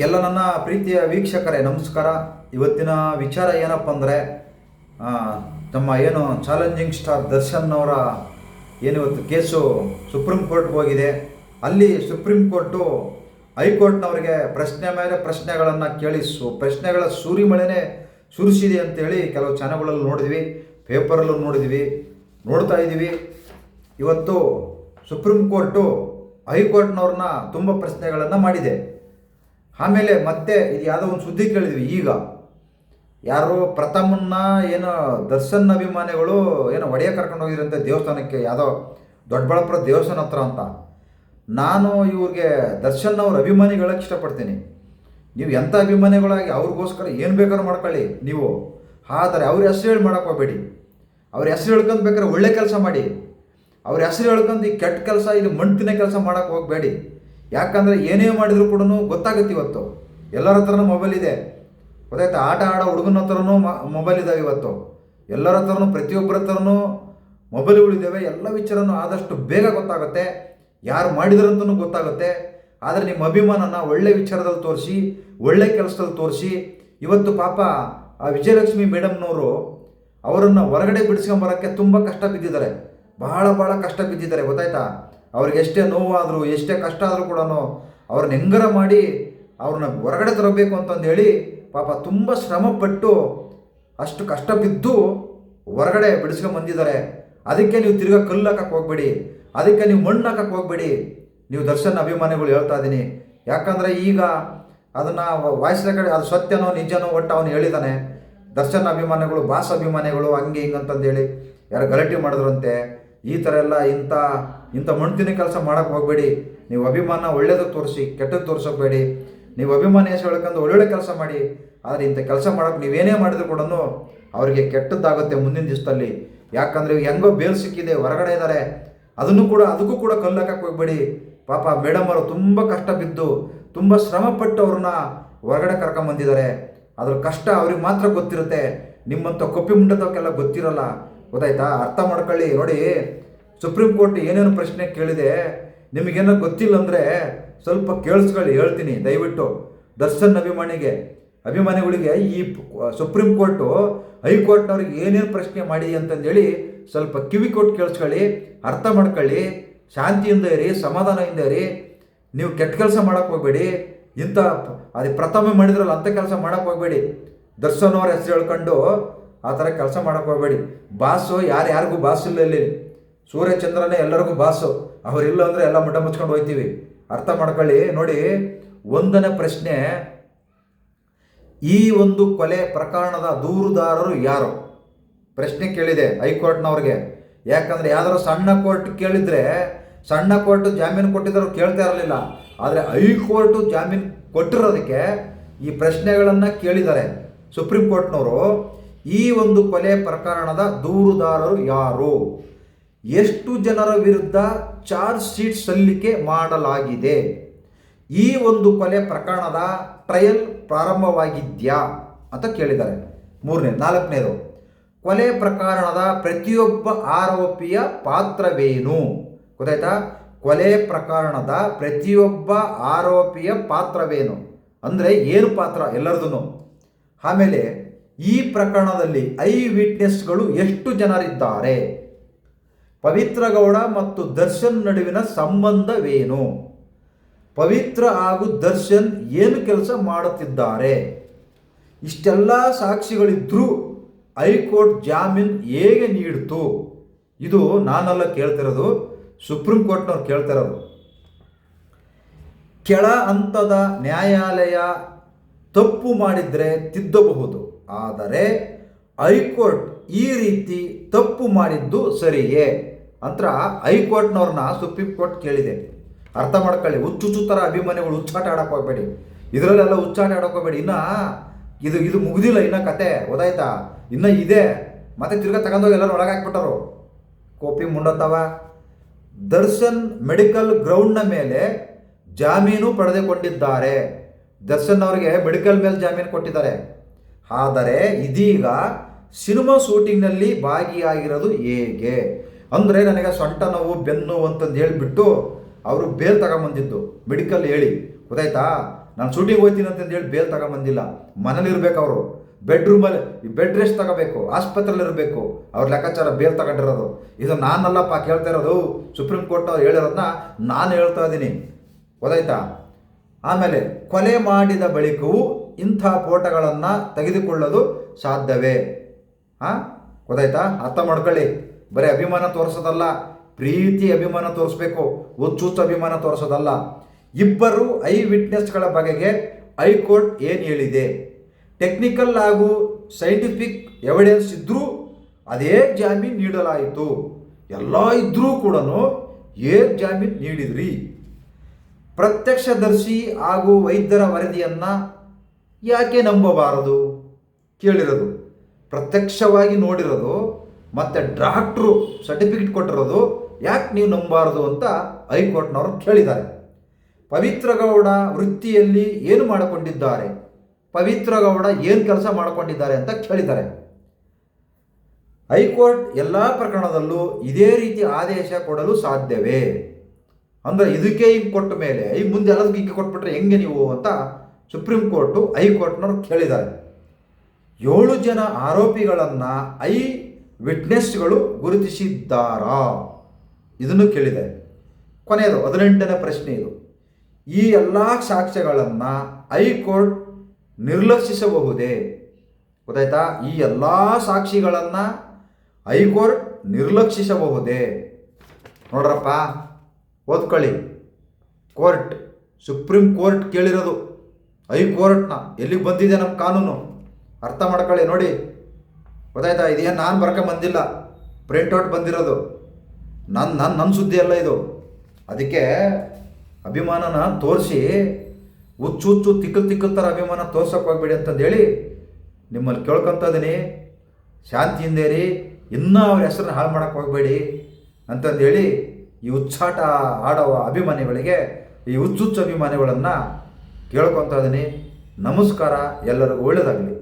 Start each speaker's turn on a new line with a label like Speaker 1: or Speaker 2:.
Speaker 1: ಎಲ್ಲ ನನ್ನ ಪ್ರೀತಿಯ ವೀಕ್ಷಕರೇ, ನಮಸ್ಕಾರ. ಇವತ್ತಿನ ವಿಚಾರ ಏನಪ್ಪ ಅಂದರೆ ನಮ್ಮ ಏನು ಚಾಲೆಂಜಿಂಗ್ ಸ್ಟಾರ್ ದರ್ಶನ್ ಅವರ ಏನಿವತ್ತು ಕೇಸು ಸುಪ್ರೀಂ ಕೋರ್ಟ್ಗೆ ಹೋಗಿದೆ. ಅಲ್ಲಿ ಸುಪ್ರೀಂ ಕೋರ್ಟು ಹೈಕೋರ್ಟ್ನವರಿಗೆ ಪ್ರಶ್ನೆ ಮೇಲೆ ಪ್ರಶ್ನೆಗಳನ್ನು ಕೇಳಿ ಸು ಪ್ರಶ್ನೆಗಳ ಸೂರಿಮಳೆನೇ ಸುರಿಸಿದೆ ಅಂತೇಳಿ ಕೆಲವು ಚಾನಲ್ಗಳಲ್ಲಿ ನೋಡಿದ್ವಿ, ಪೇಪರಲ್ಲೂ ನೋಡಿದ್ವಿ, ನೋಡ್ತಾ ಇದ್ದೀವಿ. ಇವತ್ತು ಸುಪ್ರೀಂ ಕೋರ್ಟು ಹೈಕೋರ್ಟ್ನವ್ರನ್ನ ತುಂಬ ಪ್ರಶ್ನೆಗಳನ್ನು ಮಾಡಿದೆ. ಆಮೇಲೆ ಮತ್ತೆ ಇದು ಯಾವುದೋ ಒಂದು ಸುದ್ದಿ ಕೇಳಿದ್ವಿ ಈಗ. ಯಾರು ಪ್ರಥಮನ್ನ ಏನೋ ದರ್ಶನ್ ಅಭಿಮಾನಿಗಳು ಏನೋ ಒಡೆಯ ಕರ್ಕೊಂಡು ಹೋಗಿದ್ರಂತೆ ದೇವಸ್ಥಾನಕ್ಕೆ, ಯಾವುದೋ ದೊಡ್ಡಬಳ್ಳಾಪುರ ದೇವಸ್ಥಾನ ಹತ್ರ ಅಂತ. ನಾನು ಇವ್ರಿಗೆ ದರ್ಶನ್ ಅವ್ರ ಅಭಿಮಾನಿಗಳಕ್ಕೆ ಇಷ್ಟಪಡ್ತೀನಿ. ನೀವು ಎಂಥ ಅಭಿಮಾನಿಗಳಾಗಿ ಅವ್ರಿಗೋಸ್ಕರ ಏನು ಬೇಕಾದ್ರೂ ಮಾಡ್ಕೊಳ್ಳಿ ನೀವು. ಆದರೆ ಅವ್ರ ಹೆಸರು ಹೇಳಿ ಮಾಡಕ್ಕೆ ಹೋಗ್ಬೇಡಿ. ಅವ್ರ ಹೆಸರು ಹೇಳ್ಕೊಂಡು ಬೇಕಾದ್ರೆ ಒಳ್ಳೆ ಕೆಲಸ ಮಾಡಿ. ಅವ್ರ ಹೆಸರು ಹೇಳ್ಕೊಂಡು ಈ ಕೆಟ್ಟ ಕೆಲಸ, ಇದು ಮಣ್ತಿನ ಕೆಲಸ ಮಾಡೋಕ್ಕೆ ಹೋಗಬೇಡಿ. ಯಾಕಂದರೆ ಏನೇ ಮಾಡಿದರೂ ಕೂಡ ಗೊತ್ತಾಗುತ್ತೆ ಇವತ್ತು. ಎಲ್ಲರ ಹತ್ರನೂ ಮೊಬೈಲ್ ಇದೆ. ಗೊತ್ತಾಯ್ತಾ? ಆಟ ಆಡೋ ಹುಡುಗನ ಹತ್ರನೂ ಮೊಬೈಲ್ ಇದ್ದಾವೆ ಇವತ್ತು. ಎಲ್ಲರ ಹತ್ರನೂ, ಪ್ರತಿಯೊಬ್ಬರ ಹತ್ರನೂ ಮೊಬೈಲ್ಗಳಿದ್ದಾವೆ ಎಲ್ಲ ವಿಚಾರನೂ ಆದಷ್ಟು ಬೇಗ ಗೊತ್ತಾಗುತ್ತೆ. ಯಾರು ಮಾಡಿದ್ರಂತನೂ ಗೊತ್ತಾಗುತ್ತೆ. ಆದರೆ ನಿಮ್ಮ ಅಭಿಮಾನನ ಒಳ್ಳೆ ವಿಚಾರದಲ್ಲಿ ತೋರಿಸಿ, ಒಳ್ಳೆ ಕೆಲಸದಲ್ಲಿ ತೋರಿಸಿ, ಇವತ್ತು ಪಾಪ ಆ ವಿಜಯಲಕ್ಷ್ಮಿ ಮೇಡಮ್ನವರು ಅವರನ್ನು ಹೊರಗಡೆ ಬಿಡಿಸ್ಕೊಂಬರೋಕ್ಕೆ ತುಂಬ ಕಷ್ಟ ಬಿದ್ದಿದ್ದಾರೆ. ಬಹಳ ಬಹಳ ಕಷ್ಟ ಬಿದ್ದಿದ್ದಾರೆ. ಗೊತ್ತಾಯ್ತಾ? ಅವ್ರಿಗೆ ಎಷ್ಟೇ ನೋವಾದರೂ, ಎಷ್ಟೇ ಕಷ್ಟ ಆದರೂ ಕೂಡ ಅವ್ರನ್ನ ಹೆಂಗರ ಮಾಡಿ ಅವ್ರನ್ನ ಹೊರಗಡೆ ತರಬೇಕು ಅಂತಂದೇಳಿ ಪಾಪ ತುಂಬ ಶ್ರಮಪಟ್ಟು ಅಷ್ಟು ಕಷ್ಟ ಬಿದ್ದು ಹೊರಗಡೆ ಬಿಡಿಸ್ಕೊಂಬಂದಿದ್ದಾರೆ ಅದಕ್ಕೆ ನೀವು ತಿರ್ಗಾ ಕಲ್ಲು ಹಾಕಕ್ಕೆ ಹೋಗ್ಬೇಡಿ. ಅದಕ್ಕೆ ನೀವು ಮಣ್ಣು ಹಾಕಕ್ಕೆ ಹೋಗ್ಬೇಡಿ. ನೀವು ದರ್ಶನ ಅಭಿಮಾನಿಗಳು ಹೇಳ್ತಾ ಇದ್ದೀನಿ. ಯಾಕಂದರೆ ಈಗ ಅದನ್ನು ವಾಯ್ಸ್ ಕಡೆ ಅದು ಸತ್ಯನೋ ನಿಜನೋ ಒಟ್ಟು ಅವನು ಹೇಳಿದ್ದಾನೆ ದರ್ಶನ ಅಭಿಮಾನಿಗಳು, ಬಾಸ್ ಅಭಿಮಾನಿಗಳು ಹಂಗೆ ಹಿಂಗೆ ಅಂತಂದೇಳಿ ಯಾರು ಗಲಾಟೆ ಮಾಡಿದ್ರಂತೆ. ಈ ಥರ ಎಲ್ಲ ಇಂಥ ಇಂಥ ಮಣ್ತಿನ ಕೆಲಸ ಮಾಡೋಕ್ಕೆ ಹೋಗಬೇಡಿ. ನೀವು ಅಭಿಮಾನ ಒಳ್ಳೇದಕ್ಕೆ ತೋರಿಸಿ, ಕೆಟ್ಟದ್ದು ತೋರಿಸೋಬೇಡಿ ನೀವು ಅಭಿಮಾನ ಹೆಸರು ಹೇಳ್ಕೊಂಡು ಒಳ್ಳೊಳ್ಳೆ ಕೆಲಸ ಮಾಡಿ. ಆದರೆ ಇಂಥ ಕೆಲಸ ಮಾಡೋಕ್ಕೆ ನೀವೇನೇ ಮಾಡಿದ್ರು ಕೂಡ ಅವರಿಗೆ ಕೆಟ್ಟದ್ದಾಗುತ್ತೆ ಮುಂದಿನ ದಿವಸದಲ್ಲಿ. ಯಾಕಂದರೆ ಹೆಂಗೋ ಬೇಲ್ ಸಿಕ್ಕಿದೆ, ಹೊರಗಡೆ ಇದ್ದಾರೆ. ಅದನ್ನು ಕೂಡ, ಅದಕ್ಕೂ ಕೂಡ ಕಲ್ಲು ಹಾಕಕ್ಕೆ ಹೋಗ್ಬೇಡಿ. ಪಾಪ ಮೇಡಮ್ ಅವರು ತುಂಬ ಕಷ್ಟ ಬಿದ್ದು, ತುಂಬ ಶ್ರಮಪಟ್ಟು ಅವ್ರನ್ನ ಹೊರಗಡೆ ಕರ್ಕೊಂಬಂದಿದ್ದಾರೆ ಅದ್ರ ಕಷ್ಟ ಅವ್ರಿಗೆ ಮಾತ್ರ ಗೊತ್ತಿರುತ್ತೆ. ನಿಮ್ಮಂಥ ಕೊಪ್ಪಿ ಮುಂಡದವಕ್ಕೆಲ್ಲ ಗೊತ್ತಿರಲ್ಲ. ಗೊತ್ತಾಯ್ತಾ? ಅರ್ಥ ಮಾಡ್ಕೊಳ್ಳಿ. ನೋಡಿ ಸುಪ್ರೀಂ ಕೋರ್ಟ್ ಏನೇನು ಪ್ರಶ್ನೆ ಕೇಳಿದೆ, ನಿಮಗೇನೋ ಗೊತ್ತಿಲ್ಲ ಅಂದರೆ ಸ್ವಲ್ಪ ಕೇಳಿಸ್ಕೊಳ್ಳಿ, ಹೇಳ್ತೀನಿ. ದಯವಿಟ್ಟು ದರ್ಶನ್ ಅಭಿಮಾನಿಗೆ, ಅಭಿಮಾನಿಗಳಿಗೆ ಈ ಸುಪ್ರೀಂ ಕೋರ್ಟು, ಹೈಕೋರ್ಟ್ನವ್ರಿಗೆ ಏನೇನು ಪ್ರಶ್ನೆ ಮಾಡಿ ಅಂತಂದೇಳಿ ಸ್ವಲ್ಪ ಕಿವಿ ಕೊಟ್ಟು ಕೇಳಿಸ್ಕೊಳ್ಳಿ, ಅರ್ಥ ಮಾಡ್ಕೊಳ್ಳಿ, ಶಾಂತಿಯಿಂದ ಇರಿ, ಸಮಾಧಾನದಿಂದ ಇರಿ. ನೀವು ಕೆಟ್ಟ ಕೆಲಸ ಮಾಡೋಕ್ಕೆ ಹೋಗಬೇಡಿ. ಇಂಥ ಅದು ಪ್ರಥಮ ಮಾಡಿದ್ರಲ್ಲ ಅಂಥ ಕೆಲಸ ಮಾಡೋಕ್ಕೆ ಹೋಗಬೇಡಿ. ದರ್ಶನ್ ಅವ್ರ ಹೆಸರು ಹೇಳ್ಕೊಂಡು ಆ ಥರ ಕೆಲಸ ಮಾಡೋಕ್ಕೆ ಹೋಗಬೇಡಿ. ಬಾಸು, ಯಾರು ಯಾರಿಗೂ ಬಾಸ್ ಇಲ್ಲ ಇಲ್ಲಿ. ಸೂರ್ಯಚಂದ್ರನೇ ಎಲ್ಲರಿಗೂ ಬಾಸು. ಅವರಿಲ್ಲ ಅಂದರೆ ಎಲ್ಲ ಮಠ ಮುಚ್ಕೊಂಡು ಹೋಗ್ತೀವಿ ಅರ್ಥ ಮಾಡ್ಕೊಳ್ಳಿ. ನೋಡಿ, ಒಂದನೇ ಪ್ರಶ್ನೆ, ಈ ಒಂದು ಕೊಲೆ ಪ್ರಕರಣದ ದೂರುದಾರರು ಯಾರು? ಪ್ರಶ್ನೆ ಕೇಳಿದೆ ಹೈಕೋರ್ಟ್ನವ್ರಿಗೆ. ಯಾಕಂದರೆ ಯಾವ್ದಾದ್ರು ಸಣ್ಣ ಕೋರ್ಟ್ ಕೇಳಿದರೆ, ಸಣ್ಣ ಕೋರ್ಟ್ ಜಾಮೀನು ಕೊಟ್ಟಿದ್ರು ಕೇಳ್ತಾ ಇರಲಿಲ್ಲ. ಆದರೆ ಹೈಕೋರ್ಟು ಜಾಮೀನು ಕೊಟ್ಟಿರೋದಕ್ಕೆ ಈ ಪ್ರಶ್ನೆಗಳನ್ನು ಕೇಳಿದ್ದಾರೆ ಸುಪ್ರೀಂ ಕೋರ್ಟ್ನವರು. ಈ ಒಂದು ಕೊಲೆ ಪ್ರಕರಣದ ದೂರುದಾರರು ಯಾರು? ಎಷ್ಟು ಜನರ ವಿರುದ್ಧ ಚಾರ್ಜ್ ಶೀಟ್ ಸಲ್ಲಿಕೆ ಮಾಡಲಾಗಿದೆ? ಈ ಒಂದು ಕೊಲೆ ಪ್ರಕರಣದ ಟ್ರಯಲ್ ಪ್ರಾರಂಭವಾಗಿದ್ಯಾ ಅಂತ ಕೇಳಿದ್ದಾರೆ. ಮೂರನೇ, ನಾಲ್ಕನೇದು, ಕೊಲೆ ಪ್ರಕರಣದ ಪ್ರತಿಯೊಬ್ಬ ಆರೋಪಿಯ ಪಾತ್ರವೇನು? ಗೊತ್ತಾಯ್ತಾ? ಕೊಲೆ ಪ್ರಕರಣದ ಪ್ರತಿಯೊಬ್ಬ ಆರೋಪಿಯ ಪಾತ್ರವೇನು? ಅಂದರೆ ಏನು ಪಾತ್ರ? ಎಲ್ಲರದೂ ಆಮೇಲೆ ಈ ಪ್ರಕರಣದಲ್ಲಿ ಐ ವಿಟ್ನೆಸ್ಗಳು ಎಷ್ಟು ಜನರಿದ್ದಾರೆ? ಪವಿತ್ರ ಗೌಡ ಮತ್ತು ದರ್ಶನ್ ನಡುವಿನ ಸಂಬಂಧವೇನು? ಪವಿತ್ರ ಹಾಗೂ ದರ್ಶನ್ ಏನು ಕೆಲಸ ಮಾಡುತ್ತಿದ್ದಾರೆ? ಇಷ್ಟೆಲ್ಲ ಸಾಕ್ಷಿಗಳಿದ್ರೂ ಹೈಕೋರ್ಟ್ ಜಾಮೀನು ಹೇಗೆ ನೀಡಿತು? ಇದು ನಾನೆಲ್ಲ ಕೇಳ್ತಿರೋದು, ಸುಪ್ರೀಂ ಕೋರ್ಟ್ನವ್ರು ಕೇಳ್ತಿರೋದು. ಕೆಳ ಹಂತದ ನ್ಯಾಯಾಲಯ ತಪ್ಪು ಮಾಡಿದರೆ ತಿದ್ದಬಹುದು, ಆದರೆ ಹೈಕೋರ್ಟ್ ಈ ರೀತಿ ತಪ್ಪು ಮಾಡಿದ್ದು ಸರಿಯೇ? ಅಂತ ಹೈಕೋರ್ಟ್ನವ್ರನ್ನ ಸುಪ್ರೀಂ ಕೋರ್ಟ್ ಕೇಳಿದೆ. ಅರ್ಥ ಮಾಡ್ಕೊಳ್ಳಿ ಹುಚ್ಚು ಥರ ಅಭಿಮಾನಿಗಳು ಹುಚ್ಚಾಟ ಆಡಕ್ಕೆ ಹೋಗಬೇಡಿ. ಇದರಲ್ಲೆಲ್ಲ ಹುಚ್ಚಾಟ ಆಡಕ್ಕೆ ಹೋಗಬೇಡಿ. ಇನ್ನು ಇದು ಇದು ಮುಗಿದಿಲ್ಲ ಇನ್ನ ಕತೆ ಓದಾಯ್ತಾ ಇನ್ನು ಇದೆ. ಮತ್ತೆ ತಿರ್ಗಾ ತಗೊಂಡೋಗಿ ಎಲ್ಲರೂ ಒಳಗೆ ಹಾಕ್ಬಿಟ್ಟರು ಕೋಪಿ ಮುಂಡತ್ತವ. ದರ್ಶನ್ ಮೆಡಿಕಲ್ ಗ್ರೌಂಡ್ನ ಮೇಲೆ ಜಾಮೀನು ಪಡೆದುಕೊಂಡಿದ್ದಾರೆ. ದರ್ಶನ್ ಅವರಿಗೆ ಮೆಡಿಕಲ್ ಮೇಲೆ ಜಾಮೀನು ಕೊಟ್ಟಿದ್ದಾರೆ. ಆದರೆ ಇದೀಗ ಸಿನಿಮಾ ಶೂಟಿಂಗ್ನಲ್ಲಿ ಭಾಗಿಯಾಗಿರೋದು ಹೇಗೆ? ಅಂದರೆ ನನಗೆ ಸೊಂಟ ನೋವು, ಬೆನ್ನು ಅಂತಂದು ಹೇಳಿಬಿಟ್ಟು ಅವರು ಬೇಲ್ ತಗೊಂಬಂದಿದ್ದು, ಮೆಡಿಕಲ್ ಹೇಳಿ. ಗೊತ್ತಾಯ್ತಾ? ನಾನು ಶೂಟಿಂಗ್ ಹೋಗ್ತೀನಿ ಅಂತಂದು ಹೇಳಿ ಬೇಲ್ ತಗೊಂಬಂದಿಲ್ಲ. ಮನೇಲಿ ಇರಬೇಕು ಅವರು. ಬೆಡ್ರೂಮಲ್ಲಿ ಬೆಡ್ ರೆಸ್ಟ್ ತಗೋಬೇಕು ಆಸ್ಪತ್ರೆಯಲ್ಲಿ ಇರಬೇಕು. ಅವ್ರ ಲೆಕ್ಕಾಚಾರ ಬೇಲ್ ತಗೊಂಡಿರೋದು. ಇದು ನಾನಲ್ಲಪ್ಪ ಕೇಳ್ತಾ ಇರೋದು ಸುಪ್ರೀಂ ಕೋರ್ಟ್ ಅವ್ರು ಹೇಳಿರೋದನ್ನ ನಾನು ಹೇಳ್ತಾ ಇದ್ದೀನಿ ಗೊತ್ತಾಯ್ತಾ? ಆಮೇಲೆ ಕೊಲೆ ಮಾಡಿದ ಬಳಿಕವೂ ಇಂಥ ಫೋಟೋಗಳನ್ನು ತೆಗೆದುಕೊಳ್ಳೋದು ಸಾಧ್ಯವೇ? ಹಾಂ ಗೊತ್ತಾಯ್ತಾ? ಅರ್ಥ ಮಾಡ್ಕೊಳ್ಳಿ. ಬರೀ ಅಭಿಮಾನ ತೋರಿಸೋದಲ್ಲ, ಪ್ರೀತಿ ಅಭಿಮಾನ ತೋರಿಸ್ಬೇಕು, ಹುಚ್ಚುಚ್ಚು ಅಭಿಮಾನ ತೋರಿಸೋದಲ್ಲ. ಇಬ್ಬರು ಐ ವಿಟ್ನೆಸ್ಗಳ ಬಗೆಗೆ ಹೈಕೋರ್ಟ್ ಏನು ಹೇಳಿದೆ? ಟೆಕ್ನಿಕಲ್ ಹಾಗೂ ಸೈಂಟಿಫಿಕ್ ಎವಿಡೆನ್ಸ್ ಇದ್ದರೂ ಅದೇ ಜಾಮೀನು ನೀಡಲಾಯಿತು. ಎಲ್ಲ ಇದ್ದರೂ ಕೂಡ ಏನ್ ಜಾಮೀನು ನೀಡಿದ್ರಿ? ಪ್ರತ್ಯಕ್ಷದರ್ಶಿ ಹಾಗೂ ವೈದ್ಯರ ವರದಿಯನ್ನು ಯಾಕೆ ನಂಬಬಾರದು? ಕೇಳಿರೋದು. ಪ್ರತ್ಯಕ್ಷವಾಗಿ ನೋಡಿರೋದು ಮತ್ತು ಡಾಕ್ಟ್ರು ಸರ್ಟಿಫಿಕೇಟ್ ಕೊಟ್ಟಿರೋದು ಯಾಕೆ ನೀವು ನಂಬಬಾರದು ಅಂತ ಹೈಕೋರ್ಟ್ನವರು ಕೇಳಿದ್ದಾರೆ. ಪವಿತ್ರ ಗೌಡ ವೃತ್ತಿಯಲ್ಲಿ ಏನು ಮಾಡಿಕೊಂಡಿದ್ದಾರೆ? ಪವಿತ್ರ ಗೌಡ ಏನು ಕೆಲಸ ಮಾಡಿಕೊಂಡಿದ್ದಾರೆ ಅಂತ ಕೇಳಿದ್ದಾರೆ. ಹೈಕೋರ್ಟ್ ಎಲ್ಲ ಪ್ರಕರಣದಲ್ಲೂ ಇದೇ ರೀತಿ ಆದೇಶ ಕೊಡಲು ಸಾಧ್ಯವೇ? ಅಂದರೆ ಇದಕ್ಕೆ ಹಿಂಗೆ ಕೊಟ್ಟ ಮೇಲೆ, ಈ ಮುಂದೆ ಎಲ್ಲದಕ್ಕೂ ಹಿಂಗೆ ಕೊಟ್ಬಿಟ್ರೆ ಹೆಂಗೆ ನೀವು ಅಂತ ಸುಪ್ರೀಂ ಕೋರ್ಟು ಹೈಕೋರ್ಟ್ನವ್ರು ಕೇಳಿದ್ದಾರೆ. ಏಳು ಜನ ಆರೋಪಿಗಳನ್ನು ಐ ವಿಟ್ನೆಸ್ಗಳು ಗುರುತಿಸಿದ್ದಾರಾ? ಇದನ್ನು ಕೇಳಿದೆ. ಕೊನೆಯದು, ಹದಿನೆಂಟನೇ ಪ್ರಶ್ನೆ ಇದು. ಈ ಎಲ್ಲ ಸಾಕ್ಷ್ಯಗಳನ್ನು ಹೈಕೋರ್ಟ್ ನಿರ್ಲಕ್ಷಿಸಬಹುದೇ? ಗೊತ್ತಾಯ್ತಾ? ಈ ಎಲ್ಲ ಸಾಕ್ಷಿಗಳನ್ನು ಹೈಕೋರ್ಟ್ ನಿರ್ಲಕ್ಷಿಸಬಹುದೇ? ನೋಡ್ರಪ್ಪ, ಓದ್ಕೊಳ್ಳಿ. ಕೋರ್ಟ್, ಸುಪ್ರೀಂ ಕೋರ್ಟ್ ಕೇಳಿರೋದು. ಹೈಕೋರ್ಟ್ನ ಎಲ್ಲಿಗೆ ಬಂದಿದೆ ನಮ್ಮ ಕಾನೂನು? ಅರ್ಥ ಮಾಡ್ಕೊಳ್ಳಿ ನೋಡಿ. ಗೊತ್ತಾಯ್ತಾ? ಇದೇನು ನಾನು ಬರ್ಕೊಂಡು ಬಂದಿಲ್ಲ. ಪ್ರಿಂಟ್ಔಟ್ ಬಂದಿರೋದು. ನನ್ನ ನನ್ನ ನನ್ನ ಸುದ್ದಿ ಅಲ್ಲ ಇದು. ಅದಕ್ಕೆ ಅಭಿಮಾನನ ತೋರಿಸಿ, ಹುಚ್ಚು ಹುಚ್ಚು, ತಿಕ್ಕಲ್ ತಿಕ್ಕಲ್ ಥರ ಅಭಿಮಾನ ತೋರ್ಸೋಕೆ ಹೋಗ್ಬೇಡಿ ಅಂತಂದೇಳಿ ನಿಮ್ಮಲ್ಲಿ ಕೇಳ್ಕೊತ ಇದ್ದೀನಿ ಶಾಂತಿಯಿಂದ ಇರಿ. ಇನ್ನೂ ಅವ್ರ ಹೆಸರನ್ನ ಹಾಳು ಮಾಡೋಕ್ಕೆ ಹೋಗಬೇಡಿ ಅಂತಂದೇಳಿ ಈ ಹುಚ್ಚಾಟ ಆಡೋ ಅಭಿಮಾನಿಗಳಿಗೆ, ಈ ಹುಚ್ಚುಚ್ಚು ಅಭಿಮಾನಿಗಳನ್ನು ಕೇಳ್ಕೊತ ಇದ್ದೀನಿ ನಮಸ್ಕಾರ. ಎಲ್ಲರಿಗೂ ಒಳ್ಳೆಯದಾಗಲಿ